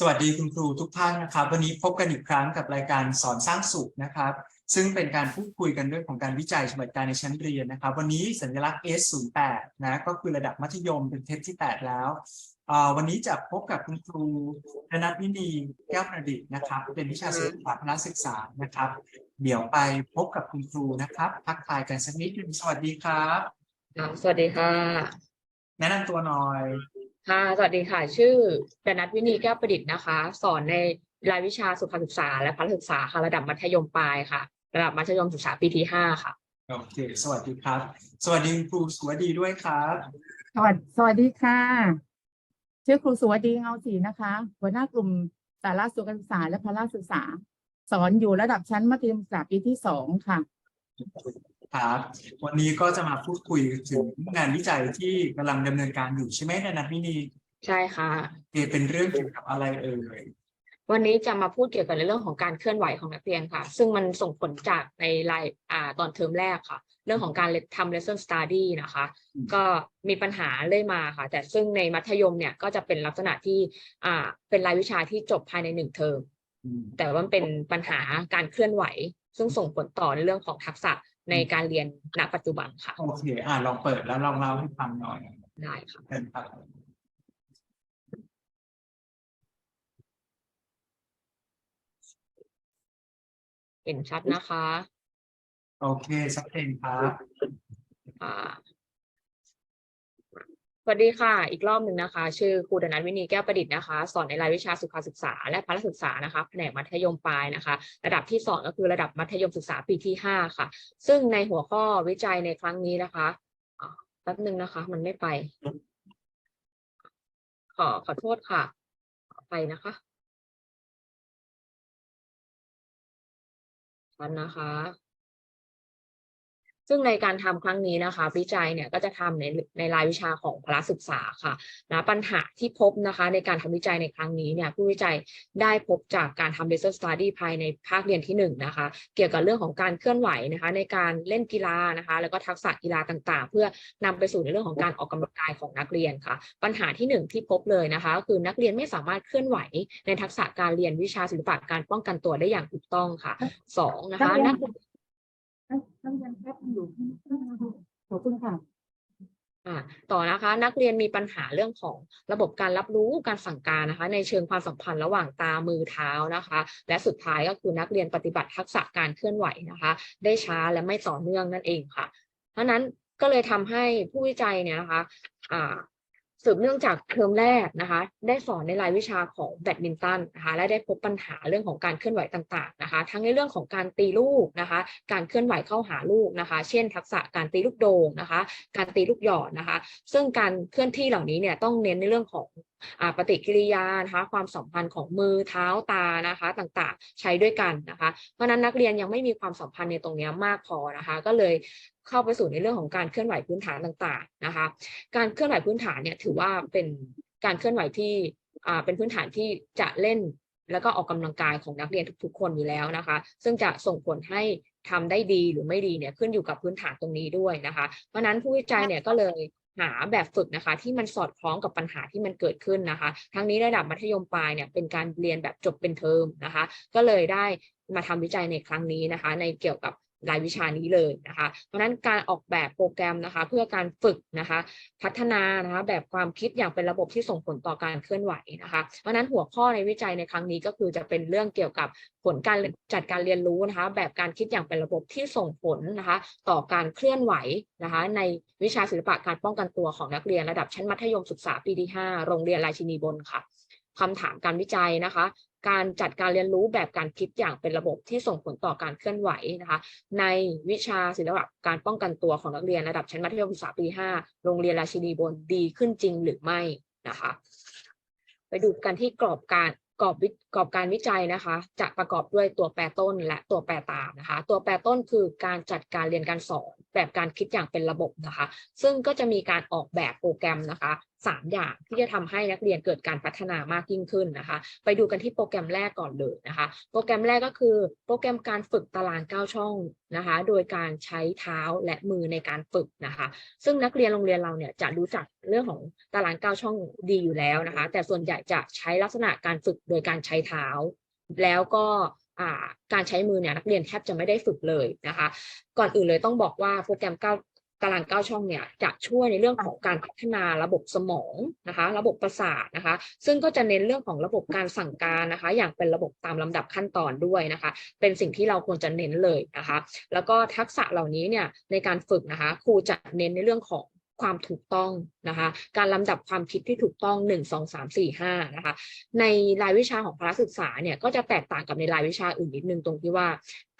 สวัสดีคุณครูทุกท่านนะครับ วันนี้พบกันอีกครั้งกับรายการสอนสร้างสุขนะครับ ซึ่งเป็นการพูดคุยกันเรื่องของการวิจัยฉบับการในชั้นเรียนนะครับ วันนี้สัญลักษณ์ S08 นะก็คือระดับมัธยมเป็นเทปที่ 8 แล้วอ่าวันนี้จะพบกับคุณครูธนัทวินีแก้วประดิษฐ์นะครับ เป็นวิชาศิลปะพละศึกษานะครับ เดี๋ยวไปพบกับคุณครูนะครับทักทายกันสักนิดหนึงสวัสดีครับค่ะสวัสดีค่ะ แนะนำตัวหน่อย ค่ะ สวัสดีค่ะ ชื่อดนัทวินีแก้วประดิษฐ์นะคะ สอนในรายวิชาสุขศึกษา และพละศึกษาค่ะ ระดับมัธยมปลายค่ะ ระดับมัธยมศึกษาปีที่ห้าค่ะ โอเค สวัสดีครับ สวัสดีคุณครูสวัสดีด้วยครับ สวัสสวัสดีค่ะ ชื่อครูสุวดีเงาศรีนะคะ หัวหน้ากลุ่มสาระสุขศึกษาและพละศึกษา สอนอยู่ระดับชั้นมัธยมศึกษาปีที่สองค่ะ ครับวันนี้ก็จะมาพูดคุยถึงงานวิจัยที่กำลังดำเนินการอยู่ใช่ไหมนันทวินีใช่ค่ะ เอ่อเป็นเรื่องเกี่ยวกับอะไรเอ่ยวันนี้จะมาพูดเกี่ยวกับในเรื่องของการเคลื่อนไหวของนักเรียนค่ะ ซึ่งมันส่งผลจากในรายอ่าตอนเทอมแรกค่ะ เรื่องของการทำ lesson study นะคะ ก็มีปัญหาเรื่อยมาค่ะ แต่ซึ่งในมัธยมเนี่ยก็จะเป็นลักษณะที่อ่าเป็นรายวิชาที่จบภายในหนึ่งเทอม อืมแต่ว่ามันเป็นปัญหาการเคลื่อนไหว ซึ่งส่งผลต่อในเรื่องของทักษะ ในการเรียนณปัจจุบันค่ะ โอเคอ่าลองเปิดแล้วลองเล่าให้ฟังหน่อยได้ค่ะเป็นครับเห็นชัดนะคะ โอเคชัดเจนครับอ่า สวัสดีค่ะ อีกรอบหนึ่งนะคะ ชื่อครูดนัทวินีแก้วประดิษฐ์นะคะ สอนในรายวิชาสุขศึกษา และพละศึกษานะคะ แผนกมัธยมปลายนะคะ ระดับที่สองก็คือระดับมัธยมศึกษาปีที่ห้าค่ะ ซึ่งในหัวข้อวิจัยในครั้งนี้นะคะแป๊บหนึ่งนะคะ มันไม่ไป ขอขอโทษค่ะ ไปนะคะชันนะคะ ซึ่งในการทำครั้งนี้นะคะ วิจัยเนี่ยก็จะทำในในรายวิชาของพละศึกษาค่ะนะปัญหาที่พบนะคะ ในการทำวิจัยในครั้งนี้เนี่ยผู้วิจัยได้พบจากการทำ research study ภายในภาคเรียนที่หนึ่งนะคะ เกี่ยวกับเรื่องของการเคลื่อนไหวนะคะ ในการเล่นกีฬานะคะ แล้วก็ทักษะกีฬาต่างๆ เพื่อนำไปสู่ในเรื่องของการออกกำลังกายของนักเรียนค่ะ ปัญหาที่หนึ่งที่พบเลยนะคะก็คือนักเรียนไม่สามารถเคลื่อนไหวในทักษะการเรียนวิชาศิลปะการป้องกันตัวได้อย่างถูกต้องค่ะสองนะคะนักนั ต้องยนแคปอยู่ขอบคุณค่ะอ่าต่อนะคะนักเรียนมีปัญหาเรื่องของระบบการรับรู้การสั่งการนะคะ ในเชิงความสัมพันธ์ระหว่างตามือเท้านะคะ และสุดท้ายก็คือนักเรียนปฏิบัติทักษะการเคลื่อนไหวนะคะ ได้ช้าและไม่ต่อเนื่องนั่นเองค่ะ เพราะฉะนั้นก็เลยทำให้ผู้วิจัยเนี่ยนะคะอ่า สืบเนื่องจากเทอมแรกนะคะ ได้สอนในรายวิชาของแบดมินตันนะคะและได้พบปัญหาเรื่องของการเคลื่อนไหวต่างๆนะคะ ทั้งในเรื่องของการตีลูกนะคะ การเคลื่อนไหวเข้าหาลูกนะคะ เช่น ทักษะการตีลูกโด่งนะคะ การตีลูกหยอดนะคะ ซึ่งการเคลื่อนที่เหล่านี้เนี่ยต้องเน้นในเรื่องของปฏิกิริยานะคะความสัมพันธ์ของมือเท้าตานะคะต่างๆ ใช้ด้วยกันนะคะ เพราะนั้นนักเรียนยังไม่มีความสัมพันธ์ในตรงนี้มากพอนะคะ ก็เลยเข้าไปสู่ในเรื่องของการเคลื่อนไหวพื้นฐานต่างๆนะคะ การเคลื่อนไหวพื้นฐานเนี่ยถือว่าเป็นการเคลื่อนไหวที่เป็นพื้นฐานที่จะเล่นแล้วก็ออกกำลังกายของนักเรียนทุกๆ คนอยู่แล้วนะคะ ซึ่งจะส่งผลให้ทำได้ดีหรือไม่ดีเนี่ยขึ้นอยู่กับพื้นฐานตรงนี้ด้วยนะคะ เพราะนั้นผู้วิจัยเนี่ยก็เลย หาแบบฝึกนะคะ ที่มันสอดคล้องกับปัญหาที่มันเกิดขึ้นนะคะ ทั้งนี้ระดับมัธยมปลายเนี่ยเป็นการเรียนแบบจบเป็นเทอมนะคะ ก็เลยได้มาทำวิจัยในครั้งนี้นะคะ ในเกี่ยวกับ รายวิชานี้เลยนะคะ เพราะนั้นการออกแบบโปรแกรมนะคะ เพื่อการฝึกนะคะ พัฒนานะคะแบบความคิดอย่างเป็นระบบที่ส่งผลต่อการเคลื่อนไหวนะคะ เพราะฉะนั้นหัวข้อในวิจัยในครั้งนี้ก็คือจะเป็นเรื่องเกี่ยวกับผลการจัดการเรียนรู้นะคะ แบบการคิดอย่างเป็นระบบที่ส่งผลนะคะ ต่อการเคลื่อนไหวนะคะ ในวิชาศิลปะการป้องกันตัวของนักเรียนระดับชั้นมัธยมศึกษาปีที่5โรงเรียนราชินีบนค่ะคำถามการวิจัยนะคะ การจัดการเรียนรู้แบบการคิดอย่างเป็นระบบที่ส่งผลต่อการเคลื่อนไหวนะคะ ในวิชาศิลปะการป้องกันตัวของนักเรียนระดับชั้นมัธยมศึกษาปี 5 โรงเรียนราชินีบนดีขึ้นจริงหรือไม่นะคะ ไปดูกันที่กรอบการกรอบวิ กรอบการวิจัยนะคะ จะประกอบด้วยตัวแปรต้นและตัวแปรตามนะคะ ตัวแปรต้นคือการจัดการเรียนการสอนแบบการคิดอย่างเป็นระบบนะคะ ซึ่งก็จะมีการออกแบบโปรแกรมนะคะสามอย่างที่จะทำให้นักเรียนเกิดการพัฒนามากยิ่งขึ้นนะคะ ไปดูกันที่โปรแกรมแรกก่อนเลยนะคะ โปรแกรมแรกก็คือโปรแกรมการฝึกตาราง 9 ช่องนะคะ โดยการใช้เท้าและมือในการฝึกนะคะ ซึ่งนักเรียนโรงเรียนเราเนี่ยจะรู้จักเรื่องของตาราง 9 ช่องดีอยู่แล้วนะคะ แต่ส่วนใหญ่จะใช้ลักษณะการฝึกโดยการใช้เท้า แล้วก็การใช้มือเนี่ยนักเรียนแทบจะไม่ได้ฝึกเลยนะคะ ก่อนอื่นเลยต้องบอกว่าโปรแกรม9ตาราง9ช่องเนี่ยจะช่วยในเรื่องของการพัฒนาระบบสมองนะคะ ระบบประสาทนะคะ ซึ่งก็จะเน้นเรื่องของระบบการสั่งการนะคะ อย่างเป็นระบบตามลำดับขั้นตอนด้วยนะคะ เป็นสิ่งที่เราควรจะเน้นเลยนะคะ แล้วก็ทักษะเหล่านี้เนี่ยในการฝึกนะคะ ครูจะเน้นในเรื่องของ ความถูกต้องนะคะ การลำดับความคิดที่ถูกต้อง 1 2 3 4 5นะคะ ในรายวิชาของพละศึกษาเนี่ยก็จะแตกต่างกับในรายวิชาอื่นนิดนึงตรงที่ว่า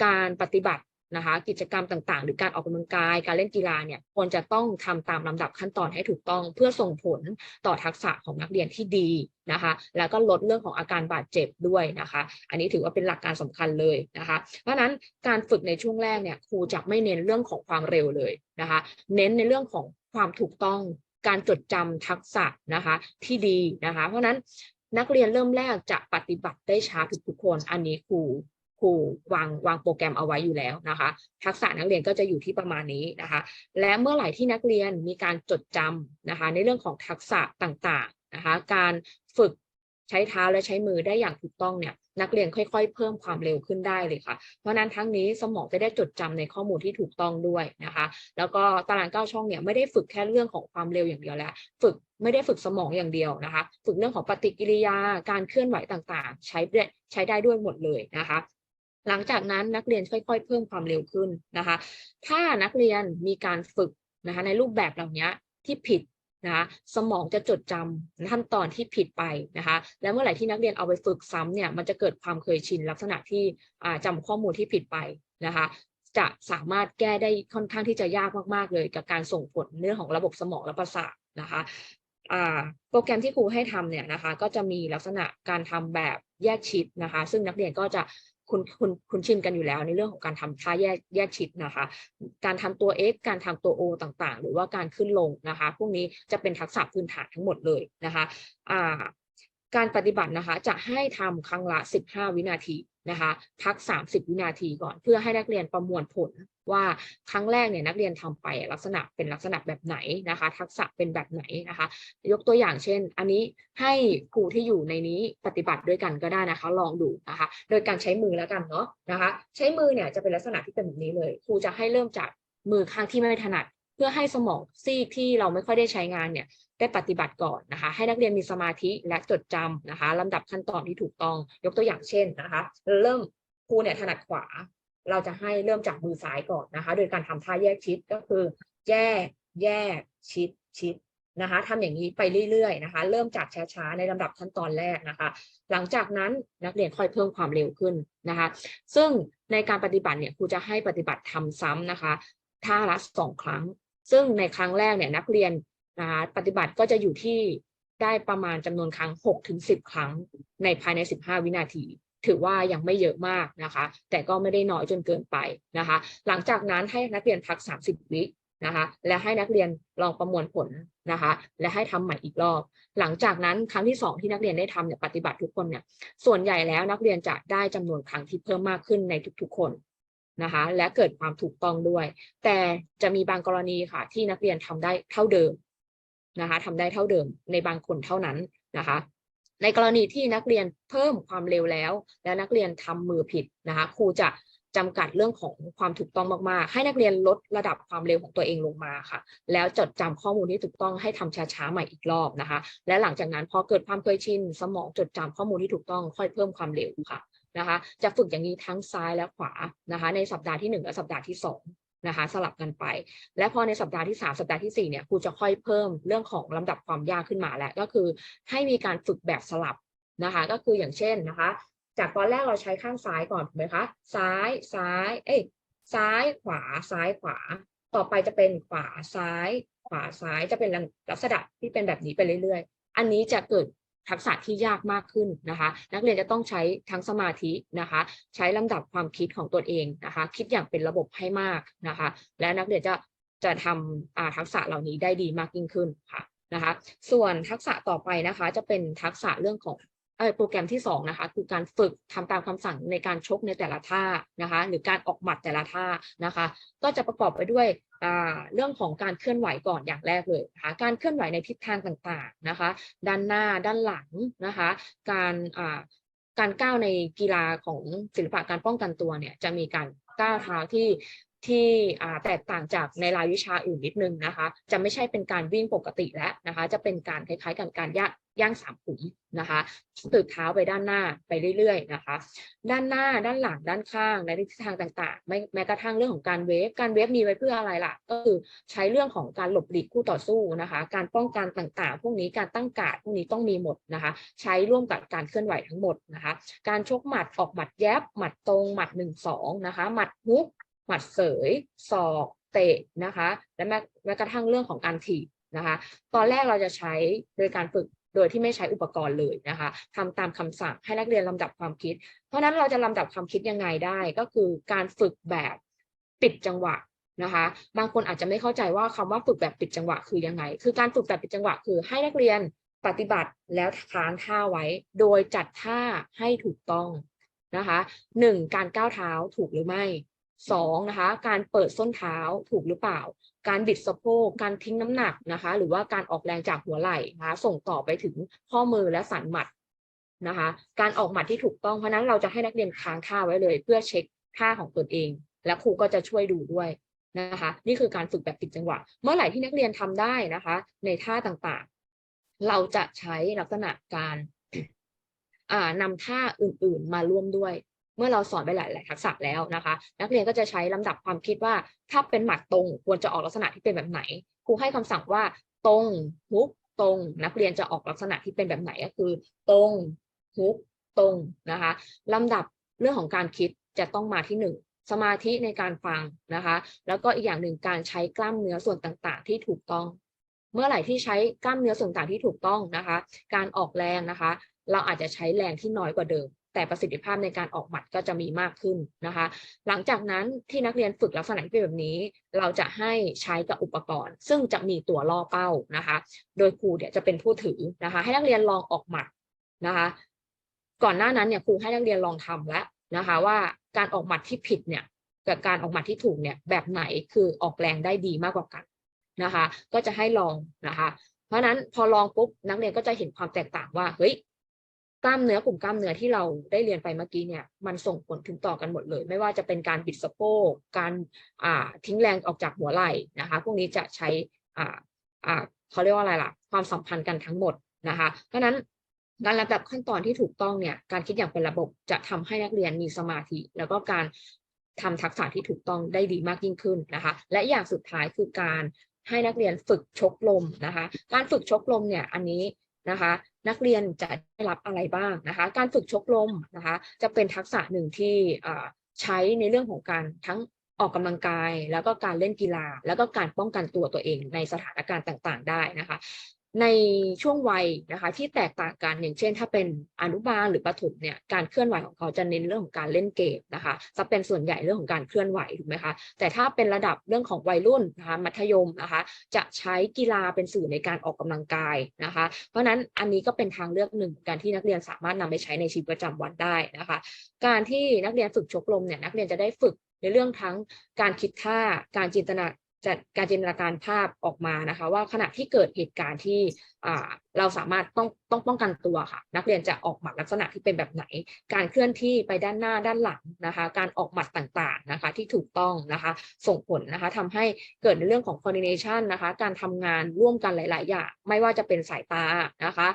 การปฏิบัตินะคะกิจกรรมต่างๆ หรือการออกกำลังกาย การเล่นกีฬาเนี่ยควรจะต้องทำตามลำดับขั้นตอนให้ถูกต้อง เพื่อส่งผลต่อทักษะของนักเรียนที่ดีนะคะ แล้วก็ลดเรื่องของอาการบาดเจ็บด้วยนะคะ อันนี้ถือว่าเป็นหลักการสำคัญเลยนะคะ เพราะนั้นการฝึกในช่วงแรกเนี่ยครูจะไม่เน้นเรื่องของความเร็วเลยนะคะ เน้นในเรื่องของ ความถูกต้องการจดจำทักษะนะคะที่ดีนะคะ เพราะนั้นนักเรียนเริ่มแรกจะปฏิบัติได้ช้าทุกๆคน อันนี้ครูครูวางวางโปรแกรมเอาไว้อยู่แล้วนะคะ ทักษะนักเรียนก็จะอยู่ที่ประมาณนี้นะคะ และเมื่อไหร่ที่นักเรียนมีการจดจำนะคะ ในเรื่องของทักษะต่างๆนะคะ การฝึกใช้เท้าและใช้มือได้อย่างถูกต้องเนี่ย นักเรียนค่อย ๆ เพิ่มความเร็วขึ้นได้เลยค่ะ เพราะนั้นทั้งนี้สมองจะได้จดจำในข้อมูลที่ถูกต้องด้วยนะคะ แล้วก็ตารางเก้าช่องเนี่ยไม่ได้ฝึกแค่เรื่องของความเร็วอย่างเดียวแล้ว ฝึกไม่ได้ฝึกสมองอย่างเดียวนะคะ ฝึกเรื่องของปฏิกิริยาการเคลื่อนไหวต่างๆ ใช้ได้ใช้ได้ด้วยหมดเลยนะคะหลังจากนั้นนักเรียนค่อย ๆ เพิ่มความเร็วขึ้นนะคะ ถ้านักเรียนมีการฝึกนะคะในรูปแบบเหล่านี้ที่ผิด นะคะสมองจะจดจำขั้นตอนที่ผิดไปนะคะแล้วเมื่อไหร่ที่นักเรียนเอาไปฝึกซ้ำเนี่ยมันจะเกิดความเคยชินลักษณะที่อ่าจำข้อมูลที่ผิดไปนะคะจะสามารถแก้ได้ค่อนข้างที่จะยากมากๆเลย กับการส่งผลเรื่องของระบบสมองและประสาทนะคะโปรแกรมที่ครูให้ทำเนี่ยนะคะก็จะมีลักษณะการทำแบบแยกชิดนะคะ ซึ่งนักเรียนก็จะ คุณคุณคุณชินกันอยู่แล้วในเรื่องของการทำท่าแยกแยกชิดนะคะ การทำตัว x การทำตัว o ต่างๆ หรือว่าการขึ้นลงนะคะ พวกนี้จะเป็นทักษะพื้นฐานทั้งหมดเลยนะคะการปฏิบัตินะคะจะให้ทำครั้งละ 15 วินาที นะคะพัก 30 วินาทีก่อน เพื่อให้นักเรียนประมวลผลว่าครั้งแรกเนี่ยนักเรียนทำไปลักษณะเป็นลักษณะแบบไหนนะคะ ทักษะเป็นแบบไหนนะคะ ยกตัวอย่างเช่น อันนี้ให้ครูที่อยู่ในนี้ปฏิบัติด้วยกันก็ได้นะคะ ลองดูนะคะ โดยการใช้มือแล้วกันเนาะนะคะ ใช้มือเนี่ยจะเป็นลักษณะที่เป็นแบบนี้เลยครูจะให้เริ่มจากมือข้างที่ไม่ถนัด เพื่อให้สมองซีกที่เราไม่ค่อยได้ใช้งานเนี่ย ได้ปฏิบัติก่อนนะคะ ให้นักเรียนมีสมาธิและจดจำนะคะลำดับขั้นตอนที่ถูกต้องยกตัวอย่างเช่นนะคะ เริ่มครูเนี่ยถนัดขวา เราจะให้เริ่มจากมือซ้ายก่อนนะคะ โดยการทำท่าแยกชิดก็คือ แยก แยก ชิด ชิดนะคะทำอย่างนี้ไปเรื่อยๆนะคะ เริ่มจากช้าๆในลำดับขั้นตอนแรกนะคะ หลังจากนั้นนักเรียนค่อยเพิ่มความเร็วขึ้นนะคะ ซึ่งในการปฏิบัติเนี่ยครูจะให้ปฏิบัติทำซ้ำนะคะท่าละสองครั้ง ซึ่งในครั้งแรกเนี่ยนักเรียน นะคะปฏิบัติก็จะอยู่ที่ได้ประมาณจำนวนครั้ง 6 ถึง 10 ครั้งในภายใน 15 วินาที ถือว่ายังไม่เยอะมากนะคะ แต่ก็ไม่ได้น้อยจนเกินไปนะคะ หลังจากนั้นให้นักเรียนพัก 30 วินะคะ และให้นักเรียนลองประมวลผลนะคะ และให้ทำใหม่อีกรอบ หลังจากนั้นครั้งที่สองที่นักเรียนได้ทำเนี่ยปฏิบัติทุกคนเนี่ย ส่วนใหญ่แล้วนักเรียนจะได้จำนวนครั้งที่เพิ่มมากขึ้นในทุกๆคนนะคะ และเกิดความถูกต้องด้วย แต่จะมีบางกรณีค่ะที่นักเรียนทำได้เท่าเดิม นะคะทำได้เท่าเดิมในบางคนเท่านั้นนะคะในกรณีที่นักเรียนเพิ่มความเร็วแล้ว และนักเรียนทำมือผิดนะคะครูจะจำกัดเรื่องของความถูกต้องมากๆ ให้นักเรียนลดระดับความเร็วของตัวเองลงมาค่ะ แล้วจดจำข้อมูลที่ถูกต้องให้ทำช้าๆใหม่อีกรอบนะคะ และหลังจากนั้นพอเกิดความเคยชินสมองจดจำข้อมูลที่ถูกต้องค่อยเพิ่มความเร็วค่ะนะคะ จะฝึกอย่างนี้ทั้งซ้ายและขวานะคะ ในสัปดาห์ที่หนึ่งและสัปดาห์ที่สอง นะคะสลับกันไป และพอในสัปดาห์ที่สามสัปดาห์ที่สี่เนี่ยครูจะค่อยเพิ่มเรื่องของลำดับความยากขึ้นมาแล้ว ก็คือให้มีการฝึกแบบสลับนะคะ ก็คืออย่างเช่นนะคะ จากตอนแรกเราใช้ข้างซ้ายก่อนถูกไหมคะ ซ้ายซ้าย เอ้ยซ้ายขวาซ้ายขวา ต่อไปจะเป็นขวาซ้าย ขวาซ้ายจะเป็นลักษณะที่เป็นแบบนี้ไปเรื่อยๆ อันนี้จะเกิด ทักษะที่ยากมากขึ้นนะคะ นักเรียนจะต้องใช้ทั้งสมาธินะคะ ใช้ลำดับความคิดของตัวเองนะคะ คิดอย่างเป็นระบบให้มากนะคะ และนักเรียนจะจะทำทักษะเหล่านี้ได้ดีมากยิ่งขึ้นค่ะนะคะ ส่วนทักษะต่อไปนะคะ จะเป็นทักษะเรื่องของ โปรแกรมที่สองนะคะคือการฝึกทำตามคำสั่งในการชกในแต่ละท่านะคะหรือการออกหมัดแต่ละท่านะคะ ก็จะประกอบไปด้วยเรื่องของการเคลื่อนไหวก่อนอย่างแรกเลยนะคะการเคลื่อนไหวในทิศทางต่างๆนะคะ ด้านหน้าด้านหลังนะคะ การการก้าวในกีฬาของศิลปะการป้องกันตัวเนี่ยจะมีการก้าวเท้าที่ ที่แตกต่างจากในรายวิชาอื่นนิดนึงนะคะ จะไม่ใช่เป็นการวิ่งปกติแล้วนะคะ จะเป็นการคล้ายๆกับการย่างย่างสามขุมนะคะตืบเท้าไปด้านหน้าไปเรื่อยๆนะคะ ด้านหน้าด้านหลังด้านข้างในทิศทางต่างๆไม่แม้กระทั่งเรื่องของการเวฟการเวฟมีไว้เพื่ออะไรล่ะ ก็คือใช้เรื่องของการหลบหลีกคู่ต่อสู้นะคะ การป้องกันต่างๆ พวกนี้การตั้งการดพวกนี้ต้องมีหมดนะคะ ใช้ร่วมกับการเคลื่อนไหวทั้งหมดนะคะ การชกหมัดออกหมัดแยบหมัดตรงหมัดหนึ่งสองนะคะหมัดฮุก หมัดเสยศอกเตะนะคะ และแม้แม้กระทั่งเรื่องของการถีบนะคะ ตอนแรกเราจะใช้โดยการฝึกโดยที่ไม่ใช้อุปกรณ์เลยนะคะทำตามคำสั่งให้นักเรียนลำดับความคิด เพราะฉะนั้นเราจะลำดับความคิดยังไงได้ก็คือการฝึกแบบปิดจังหวะนะคะ บางคนอาจจะไม่เข้าใจว่าคำว่าฝึกแบบปิดจังหวะคือยังไง คือการฝึกแบบปิดจังหวะคือให้นักเรียนปฏิบัติแล้วค้างท่าไว้ โดยจัดท่าให้ถูกต้องนะคะหนึ่งการก้าวเท้าถูกหรือไม่ สองนะคะการเปิดส้นเท้าถูกหรือเปล่า การบิดสะโพกการทิ้งน้ำหนักนะคะ หรือว่าการออกแรงจากหัวไหล่นะคะส่งต่อไปถึงข้อมือและสันหมัดนะคะ การออกหมัดที่ถูกต้องเพราะนั้นเราจะให้นักเรียนค้างท่าไว้เลย เพื่อเช็คท่าของตนเอง และครูก็จะช่วยดูด้วยนะคะ นี่คือการฝึกแบบปิดจังหวะ เมื่อไหร่ที่นักเรียนทำได้นะคะ ในท่าต่างๆ เราจะใช้ลักษณะการอ่านำท่าอื่นๆมาร่วมด้วย เมื่อเราสอนไปหลาย ๆ ทักษะแล้วนะคะ นักเรียนก็จะใช้ลำดับความคิดว่า ถ้าเป็นหมัดตรงควรจะออกลักษณะที่เป็นแบบไหนครูให้คำสั่งว่าตรงฮุกตรง นักเรียนจะออกลักษณะที่เป็นแบบไหนก็คือ ตรงฮุกตรงนะคะลำดับเรื่องของการคิดจะต้องมาที่หนึ่งสมาธิในการฟังนะคะ แล้วก็อีกอย่างหนึ่งการใช้กล้ามเนื้อส่วนต่างๆ ที่ถูกต้อง เมื่อไหร่ที่ใช้กล้ามเนื้อส่วนต่างที่ถูกต้องนะคะ การออกแรงนะคะ เราอาจจะใช้แรงที่น้อยกว่าเดิม แต่ประสิทธิภาพในการออกหมัดก็จะมีมากขึ้นนะคะ หลังจากนั้นที่นักเรียนฝึกลักษณะที่เป็นแบบนี้ เราจะให้ใช้กับอุปกรณ์ ซึ่งจะมีตัวล่อเป้านะคะ โดยครูเนี่ยจะเป็นผู้ถือนะคะ ให้นักเรียนลองออกหมัดนะคะ ก่อนหน้านั้นเนี่ยครูให้นักเรียนลองทำแล้วนะคะ ว่าการออกหมัดที่ผิดเนี่ยกับการออกหมัดที่ถูกเนี่ยแบบไหนคือออกแรงได้ดีมากกว่ากันนะคะ ก็จะให้ลองนะคะ เพราะนั้นพอลองปุ๊บนักเรียนก็จะเห็นความแตกต่างว่าเฮ้ย กล้ามเนื้อกลุ่มกล้ามเนื้อที่เราได้เรียนไปเมื่อกี้เนี่ยมันส่งผลถึงต่อกันหมดเลย ไม่ว่าจะเป็นการบิดสะโพกการอ่าทิ้งแรงออกจากหัวไหล่นะคะพวกนี้จะใช้อ่าอ่าเขาเรียกว่าอะไรล่ะ ความสัมพันธ์กันทั้งหมดนะคะเพราะนั้นการลำดับขั้นตอนที่ถูกต้องเนี่ยการคิดอย่างเป็นระบบจะทำให้นักเรียนมีสมาธิ แล้วก็การทำทักษะที่ถูกต้องได้ดีมากยิ่งขึ้นนะคะ และอย่างสุดท้ายคือการให้นักเรียนฝึกชกลมนะคะ การฝึกชกลมเนี่ยอันนี้ นะคะ นักเรียนจะได้รับอะไรบ้างนะคะ การฝึกชกลมนะคะ จะเป็นทักษะหนึ่งที่ใช้ในเรื่องของการทั้งออกกำลังกาย แล้วก็การเล่นกีฬา แล้วก็การป้องกันตัวตัวเองในสถานการณ์ต่าง ๆ ได้นะคะ ในช่วงวัยนะคะที่แตกต่างกันอย่างเช่น ถ้าเป็นอนุบาลหรือประถมเนี่ยการเคลื่อนไหวของเขาจะเน้นเรื่องของการเล่นเกมนะคะจะเป็นส่วนใหญ่เรื่องของการเคลื่อนไหวถูกไหมคะแต่ถ้าเป็นระดับเรื่องของวัยรุ่นนะคะมัธยมนะคะจะใช้กีฬาเป็นสื่อในการออกกำลังกายนะคะ เพราะฉะนั้นอันนี้ก็เป็นทางเลือกหนึ่งการที่นักเรียนสามารถนำไปใช้ในชีวิตประจำวันได้นะคะ การที่นักเรียนฝึกชกลมเนี่ยนักเรียนจะได้ฝึกในเรื่องทั้งการคิดท่า การจินตนา จัดการจินตนาการภาพออกมานะคะ ว่าขณะที่เกิดเหตุการณ์ที่เราสามารถต้องต้องป้องกันตัวค่ะ นักเรียนจะออกหมัดลักษณะที่เป็นแบบไหน การเคลื่อนที่ไปด้านหน้าด้านหลังนะคะ การออกหมัดต่างๆนะคะ ที่ถูกต้องนะคะ ส่งผลนะคะทำให้เกิดในเรื่องของ coordination นะคะ การทำงานร่วมกันหลาย ๆ อย่าง ไม่ว่าจะเป็นสายตานะคะ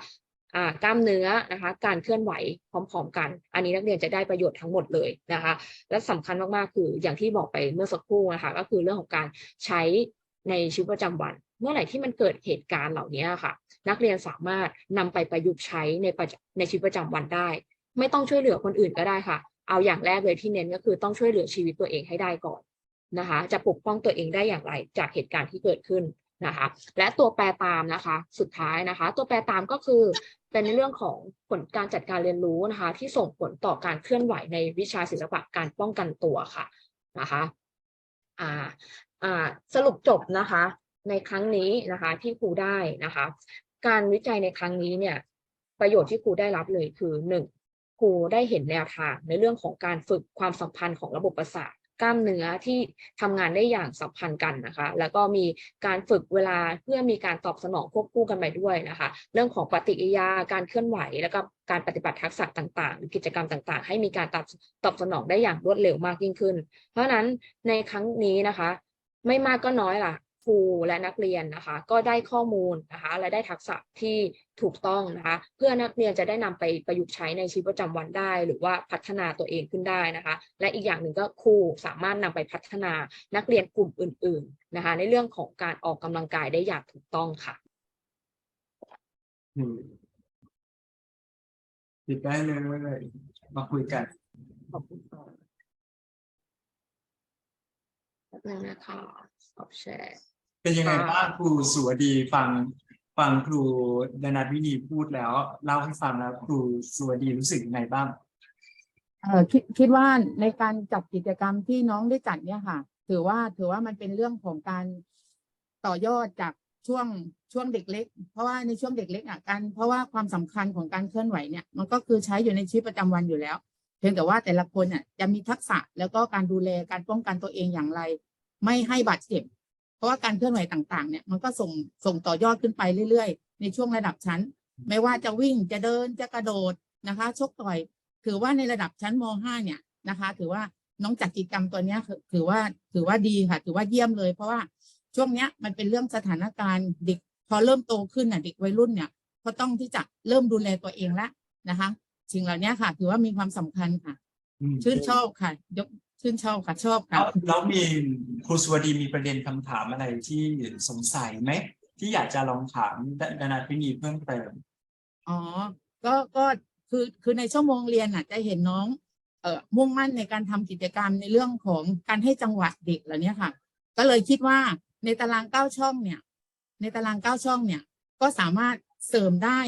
กล้ามเนื้อนะคะ การเคลื่อนไหวพร้อม ๆ กัน อันนี้นักเรียนจะได้ประโยชน์ทั้งหมดเลยนะคะ และสำคัญมากๆคืออย่างที่บอกไปเมื่อสักครู่นะคะก็คือเรื่องของการใช้ในชีวิตประจำวัน เมื่อไหร่ที่มันเกิดเหตุการณ์เหล่านี้ค่ะ นักเรียนสามารถนำไปประยุกต์ใช้ในประในชีวิตประจำวันได้ ไม่ต้องช่วยเหลือคนอื่นก็ได้ค่ะ เอาอย่างแรกเลยที่เน้นก็คือต้องช่วยเหลือชีวิตตัวเองให้ได้ก่อนนะคะ จะปกป้องตัวเองได้อย่างไรจากเหตุการณ์ที่เกิดขึ้นนะคะและตัวแปรตามนะคะ สุดท้ายนะคะ ตัวแปรตามก็คือ เป็นในเรื่องของผลการจัดการเรียนรู้นะคะ ที่ส่งผลต่อการเคลื่อนไหวในวิชาศิลปะการป้องกันตัวค่ะนะคะอ่าอ่าสรุปจบนะคะ ในครั้งนี้นะคะที่ครูได้นะคะ การวิจัยในครั้งนี้เนี่ยประโยชน์ที่ครูได้รับเลยคือหนึ่งครูได้เห็นแนวทางในเรื่องของการฝึกความสัมพันธ์ของระบบประสาท กล้ามเนื้อที่ทำงานได้อย่างสัมพันธ์กันนะคะ แล้วก็มีการฝึกเวลาเพื่อมีการตอบสนองควบคู่กันไปด้วยนะคะ เรื่องของปฏิกิริยาการเคลื่อนไหว แล้วก็การปฏิบัติทักษะต่างๆ กิจกรรมต่างๆ ให้มีการตอบตอบสนองได้อย่างรวดเร็วมากยิ่งขึ้น เพราะฉะนั้นในครั้งนี้นะคะ ไม่มากก็น้อยล่ะ ครูและนักเรียนนะคะ ก็ได้ข้อมูลนะคะและได้ทักษะที่ถูกต้องนะคะ เพื่อนักเรียนจะได้นำไปประยุกต์ใช้ในชีวิตประจำวันได้ หรือว่าพัฒนาตัวเองขึ้นได้นะคะ และอีกอย่างหนึ่งก็ครูสามารถนำไปพัฒนานักเรียนกลุ่มอื่น ๆนะคะ ในเรื่องของการออกกำลังกายได้อย่างถูกต้องค่ะอืมติดได้เลยมาคุยกันขอบคุณ ค่ะแป๊บนึงนะคะขอบแชร์ เป็นยังไงค่ะบ้างครูสุวดีฟังฟังครูดนัทวินีพูดแล้วเล่าให้ฟังแล้วครูสุวดีรู้สึกยังไงบ้าง เออคิดคิดว่าในการจัดกิจกรรมที่น้องได้จัดเนี่ยค่ะ ถือว่าถือว่ามันเป็นเรื่องของการต่อยอดจากช่วงช่วงเด็กเล็ก เพราะว่าในช่วงเด็กเล็กอะการเพราะว่าความสำคัญของการเคลื่อนไหวเนี่ย มันก็คือใช้อยู่ในชีวิตประจำวันอยู่แล้ว เพียงแต่ว่าแต่ละคนอะจะมีทักษะแล้วก็การดูแลการป้องกันตัวเองอย่างไร ไม่ให้บาดเจ็บ เพราะว่าการเคลื่อนไหวต่างๆ เนี่ยมันก็ส่งส่งต่อยอดขึ้นไปเรื่อยๆ ในช่วงระดับชั้น ไม่ว่าจะวิ่งจะเดินจะกระโดดนะคะชกต่อย ถือว่าในระดับชั้นม .5 เนี่ยนะคะ ถือว่าน้องจัดกิจกรรมตัวเนี้ยคือถือว่าถือว่าดีค่ะ ถือว่าเยี่ยมเลย เพราะว่าช่วงเนี้ยมันเป็นเรื่องสถานการณ์เด็กพอเริ่มโตขึ้นน่ะเด็กวัยรุ่นเนี่ยก็ต้องที่จะเริ่มดูแลตัวเองแล้วนะคะสิ่งเหล่านี้ค่ะ ถือว่ามีความสำคัญค่ะอืมชื่นชอบค่ะ ยก ชื่นชอบค่ะชอบค่ะ แล้วแล้วมีครูสุวดีมีประเด็นคำถามอะไรที่สงสัยไหม ที่อยากจะลองถามดนัทวินีเพิ่มเติม อ๋อ ก็ก็คือคือในชั่วโมงเรียนน่ะจะเห็นน้องเอ่อมุ่งมั่นในการทำกิจกรรมในเรื่องของการให้จังหวะเด็กเหล่านี้ค่ะ ก็เลยคิดว่าในตารางเก้าช่องเนี่ย ในตารางเก้าช่องเนี่ย ก็สามารถเสริมได้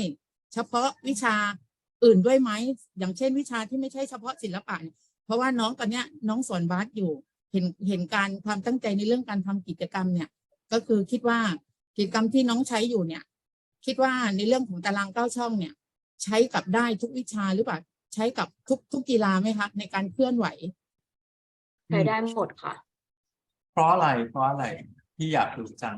เฉพาะวิชาอื่นด้วยไหมอย่างเช่นวิชาที่ไม่ใช่เฉพาะศิลปะเนี่ย เพราะว่าน้องตอนเนี้ยน้องสอนบาสอยู่ เห็นเห็นการความตั้งใจในเรื่องการทำกิจกรรมเนี่ย ก็คือคิดว่ากิจกรรมที่น้องใช้อยู่เนี่ย คิดว่าในเรื่องของตารางเก้าช่องเนี่ย ใช้กับได้ทุกวิชาหรือเปล่าใช้กับทุกทุกกีฬาไหมคะในการเคลื่อนไหวใช้ได้หมดค่ะ เพราะอะไร เพราะอะไรที่อยากรู้จัง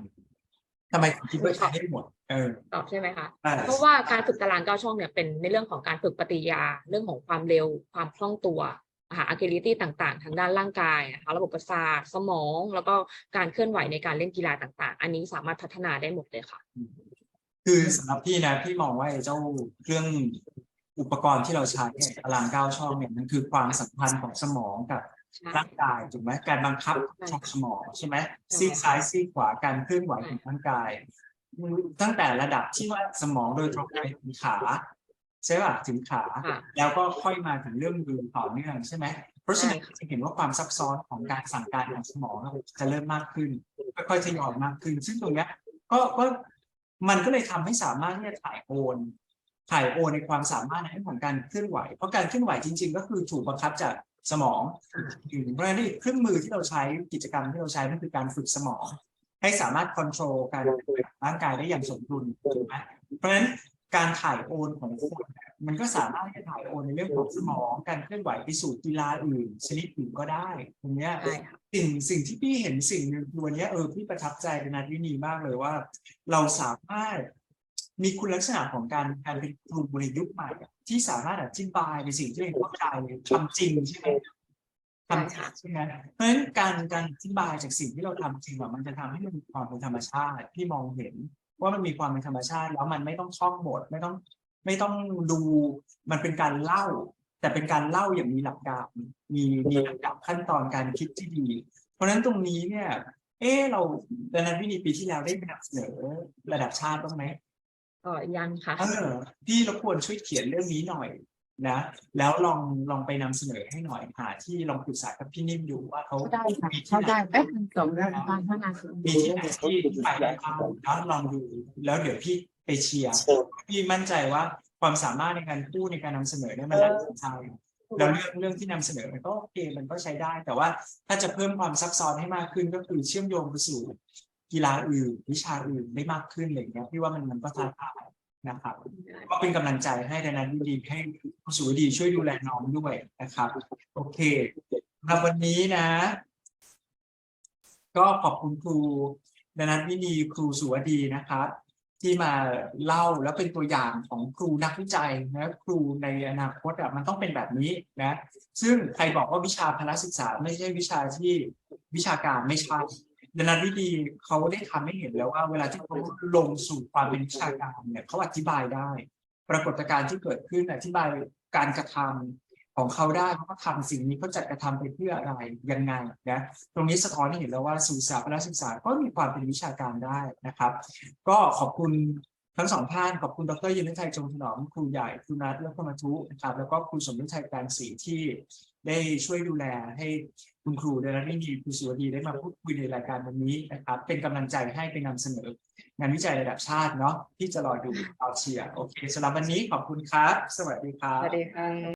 ทำไมถึงคิดว่าใช้ได้หมด เออตอบใช่ไหมคะได้เพราะว่าการฝึกตารางเก้าช่องเนี่ยเป็นในเรื่องของการฝึกปฏิกิริยา เรื่องของความเร็วความคล่องตัว หา agility ต่างๆ ทางด้านร่างกายนะคะระบบประสาทสมอง แล้วก็การเคลื่อนไหวในการเล่นกีฬาต่าง ๆ อันนี้สามารถพัฒนาได้หมดเลยค่ะ คือสำหรับพี่นะพี่มองว่าไอ้เจ้าเครื่องอุปกรณ์ที่เราใช้เนี่ยตารางเก้าช่องเนี่ยมันคือความสัมพันธ์ของสมองกับใช่ร่างกายถูกไหมการบังคับใช่ช่องสมองใช่ไหมใช่ซีกซ้ายซีกขวาการเคลื่อนไหวใช่ของร่างกาย ตั้งแต่ระดับที่ว่าสมองโดยตรงไปถึงขา ใช่ป่ะถึงขาค่ะแล้วก็ค่อยมาถึงเรื่องมือต่อเนื่องใช่ไหมเพราะฉะนั้นใช่ค่ะจะเห็นว่าความซับซ้อนของการสั่งการของสมองจะเริ่มมากขึ้นค่อยๆทยอยมากขึ้น ซึ่งตรงเนี้ยก็ก็มันก็เลยทำให้สามารถที่จะถ่ายโอนถ่ายโอนในความสามารถในเรื่องของการเคลื่อนไหว เพราะการเคลื่อนไหวจริง ๆ ก็คือถูกบังคับจากสมองเพราะฉะนั้นนี่เครื่องมือที่เราใช้กิจกรรมที่เราใช้นั่นคือการฝึกสมอง ให้สามารถควบคุมการร่างกายได้อย่างสมดุลถูกไหมเพราะฉะนั้น การถ่ายโอนของคนเนี่ยมันก็สามารถที่จะถ่ายโอนในเรื่องของสมองการเคลื่อนไหวไปสู่กีฬาอื่น ชนิดอื่นก็ได้ตรงเนี้ยใช่ค่ะสิ่งสิ่งที่พี่เห็นสิ่งหนึ่งคือวันเนี้ยเออพี่ประทับใจในนัทวินีมากเลยว่า เราสามารถมีคุณลักษณะของการการเป็นครูในยุคใหม่อะที่สามารถอธิบายในสิ่งที่ตัวเองเข้าใจทำจริงใช่ไหมทำจริงใช่ไหมเพราะฉะนั้นการการอธิบายจากสิ่งที่เราทำจริงอะมันจะทำให้มันมีความเป็นธรรมชาติพี่มองเห็น ว่ามันมีความเป็นธรรมชาติ แล้วมันไม่ต้องท่องบทไม่ต้องไม่ต้องดูมันเป็นการเล่า แต่เป็นการเล่าอย่างมีหลักการมีมีลำดับขั้นตอนการคิดที่ดี เพราะฉะนั้นตรงนี้เนี่ย เออเราดังนั้นวินีปีที่แล้วได้ไปนำเสนอระดับชาติบ้างไหมก็ยังค่ะเออพี่รบกวนช่วยเขียนเรื่องนี้หน่อย นะแล้วลองลองไปนำเสนอให้หน่อยหาที่ลองปรึกษากับพี่นิ่มดูว่าเขาเข้าได้ค่ะมีที่เข้าไหนได้แป๊บนึงสองนาทีห้านาทีมีที่ไหนที่ที่ไปได้บ้างแล้วลองดู แล้วเดี๋ยวพี่ไปเชียร์พี่มั่นใจว่าความสามารถในการพูดในการนำเสนอเนี่ยมันน่าสนใจแล้วเรื่องเรื่องที่นำเสนอมันก็โอเคมันก็ใช้ได้ แต่ว่าถ้าจะเพิ่มความซับซ้อนให้มากขึ้นก็คือเชื่อมโยงไปสู่กีฬาอื่นวิชาอื่นได้มากขึ้นอะไรอย่างเงี้ยพี่ว่ามันมันก็ท้าทาย นะครับก็เป็นกำลังใจให้ดังนั้นดีให้คุณสุวดีช่วยดูแลน้องด้วยนะครับ โอเคสำหรับวันนี้นะ ก็ขอบคุณครูดนัทวินีครูสุวดีนะครับ ที่มาเล่าแล้วเป็นตัวอย่างของครูนักวิจัยนะครูในอนาคตอะมันต้องเป็นแบบนี้นะ ซึ่งใครบอกว่าวิชาพละศึกษาไม่ใช่วิชาที่วิชาการไม่ใช่ ดนัทวิดีเขาได้ทำให้เห็นแล้วว่า เวลาที่เขาลงสู่ความเป็นวิชาการเนี่ยเขาอธิบายได้ ปรากฏการณ์ที่เกิดขึ้นอธิบายการกระทำของเขาได้เขาก็ทำสิ่งนี้เขาจัดกระทำไปเพื่ออะไรยังไงนะตรงนี้สะท้อนให้เห็นแล้วว่าสื่อสารพละศึกษาก็มีความเป็นวิชาการได้นะครับ ก็ขอบคุณทั้งสองท่านขอบคุณดรยินทชัยจงถนอมครูใหญ่ครูนัทและครูมาทุนะครับ แล้วก็ครูสมฤทัยการศรีที่ได้ช่วยดูแลให้ คุณครูดนรัฐนีคุณสุวดีได้มาพูดคุยในรายการวันนี้นะครับเป็นกำลังใจให้ไปนำเสนอ งานวิจัยระดับชาติเนาะที่จะรอดูเอาเชียร์โอเคสำหรับวันนี้ขอบคุณครับ สวัสดีครัสบวัสดีค่ะ